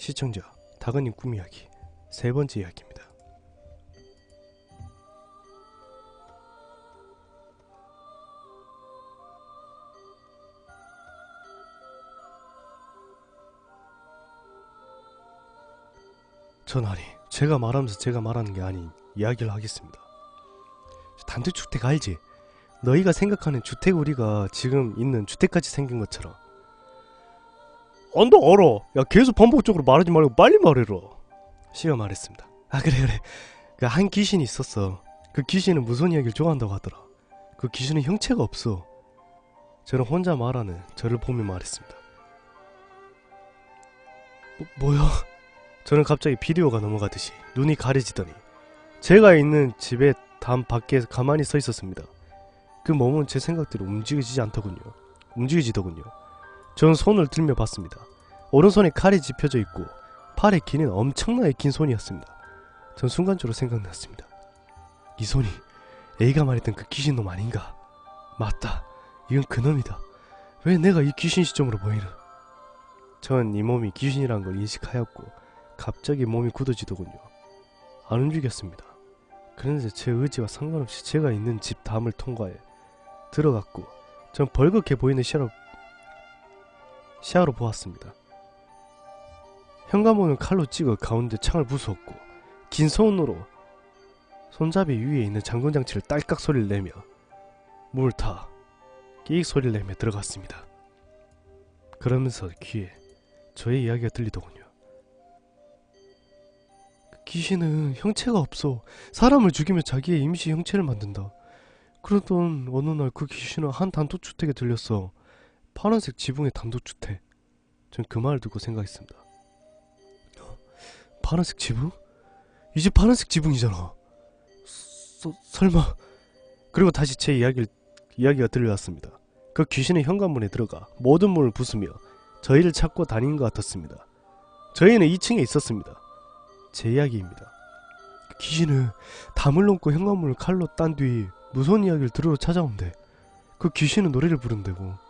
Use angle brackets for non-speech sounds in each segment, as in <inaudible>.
시청자 다가님 꿈 이야기 세 번째 이야기입니다. 전하리 제가 말하면서 제가 말하는 게 아닌 이야기를 하겠습니다. 단독주택 알지? 너희가 생각하는 주택 우리가 지금 있는 주택같이 생긴 것처럼 안다 알아 야 계속 반복적으로 말하지 말고 빨리 말해라. 씨가 말했습니다. 아 그래 그래. 그 한 귀신이 있었어. 그 귀신은 무슨 이야기를 좋아한다고 하더라. 그 귀신은 형체가 없어. 저는 혼자 말하는 저를 보며 말했습니다. 뭐, 뭐야? 저는 갑자기 비디오가 넘어가듯이 눈이 가려지더니 제가 있는 집의 담 밖에 가만히 서 있었습니다. 그 몸은 제 생각대로 움직이지 않더군요. 움직이지더군요 전 손을 들며 봤습니다. 오른손에 칼이 집혀져 있고 팔에 기는 엄청나게 긴 손이었습니다. 전 순간적으로 생각났습니다. 이 손이 A가 말했던 그 귀신놈 아닌가? 맞다. 이건 그놈이다. 왜 내가 이 귀신 시점으로 보이나? 전이 몸이 귀신이란 걸 인식하였고 갑자기 몸이 굳어지더군요. 안 움직였습니다. 그런데 제 의지와 상관없이 제가 있는 집 담을 통과해 들어갔고 전 벌겋게 보이는 샤로 시야로 보았습니다. 현관문을 칼로 찍어 가운데 창을 부수었고 긴 손으로 손잡이 위에 있는 잠금 장치를 딸깍 소리를 내며 문을 타 끼익 소리를 내며 들어갔습니다. 그러면서 귀에 저의 이야기가 들리더군요. 그 귀신은 형체가 없어. 사람을 죽이며 자기의 임시 형체를 만든다. 그러던 어느 날 그 귀신은 한 단독주택에 들렸어. 파란색 지붕의 단독주택. 전 그 말을 듣고 생각했습니다. <gasps> 파란색 지붕? 이제 파란색 지붕이잖아. 서, 설마. 그리고 다시 제 이야기를, 이야기가 들려왔습니다. 그 귀신의 현관문에 들어가 모든 문을 부수며 저희를 찾고 다닌 것 같았습니다. 저희는 2층에 있었습니다. 제 이야기입니다. 그 귀신은 담을 넘고 현관문을 칼로 딴 뒤 무서운 이야기를 들으러 찾아온대. 그 귀신은 노래를 부른대고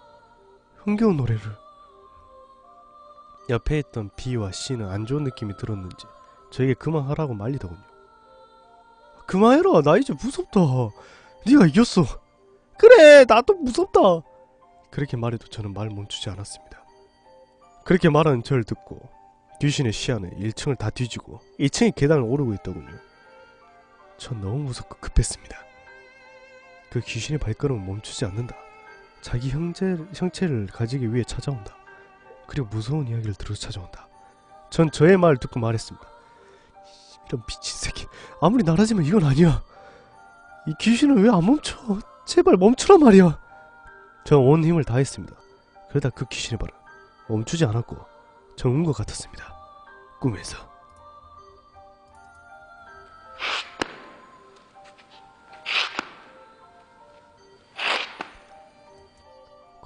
흥겨운 노래를 옆에 있던 B와 C는 안 좋은 느낌이 들었는지 저에게 그만하라고 말리더군요. 그만해라 나 이제 무섭다. 네가 이겼어. 그래 나도 무섭다. 그렇게 말해도 저는 말 멈추지 않았습니다. 그렇게 말하는 저를 듣고 귀신의 시야는 1층을 다 뒤지고 2층의 계단을 오르고 있더군요. 전 너무 무섭고 급했습니다. 그 귀신의 발걸음은 멈추지 않는다. 자기 형제, 형체를 가지기 위해 찾아온다. 그리고 무서운 이야기를 들어 찾아온다. 전 저의 말을 듣고 말했습니다. 이런 미친 새끼. 아무리 나라지만 이건 아니야. 이 귀신은 왜 안 멈춰? 제발 멈추란 말이야. 전 온 힘을 다했습니다. 그러다 그 귀신의 발은 멈추지 않았고 정운 것 같았습니다. 꿈에서.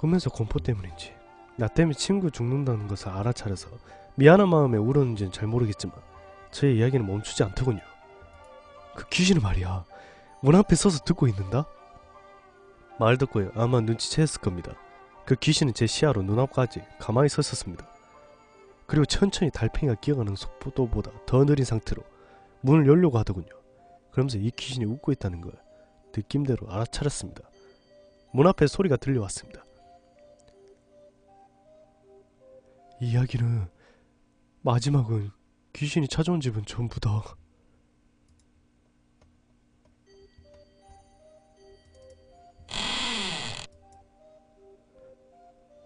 꿈에서 공포 때문인지 나 때문에 친구 죽는다는 것을 알아차려서 미안한 마음에 울었는지는 잘 모르겠지만 저의 이야기는 멈추지 않더군요. 그 귀신은 말이야 문 앞에 서서 듣고 있는다? 말 듣고요 아마 눈치챘을 겁니다. 그 귀신은 제 시야로 눈앞까지 가만히 서 있었습니다. 그리고 천천히 달팽이가 기어가는 속도보다 더 느린 상태로 문을 열려고 하더군요. 그러면서 이 귀신이 웃고 있다는 걸 느낌대로 알아차렸습니다. 문 앞에 소리가 들려왔습니다. 이 이야기는 마지막은 귀신이 찾아온 집은 전부다.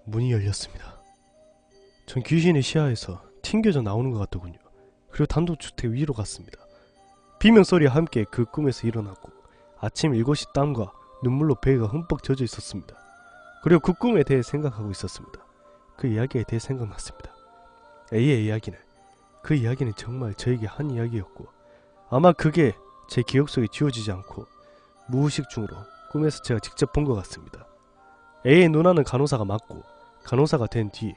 문이 열렸습니다. 전 귀신의 시야에서 튕겨져 나오는 것 같더군요. 그리고 단독주택 위로 갔습니다. 비명 소리와 함께 그 꿈에서 일어났고 아침 7시 땀과 눈물로 배가 흠뻑 젖어 있었습니다. 그리고 그 꿈에 대해 생각하고 있었습니다. 그 이야기에 대해 생각났습니다. A의 이야기는 그 이야기는 정말 저에게 한 이야기였고 아마 그게 제 기억 속에 지워지지 않고 무의식 중으로 꿈에서 제가 직접 본 것 같습니다. A의 누나는 간호사가 맞고 간호사가 된 뒤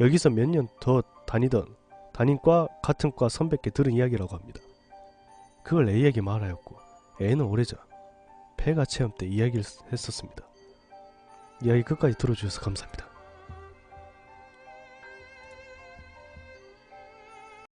여기서 몇 년 더 다니던 담임과 같은 과 선배께 들은 이야기라고 합니다. 그걸 A에게 말하였고 A는 오래전 폐가 체험 때 이야기를 했었습니다. 이야기 끝까지 들어주셔서 감사합니다.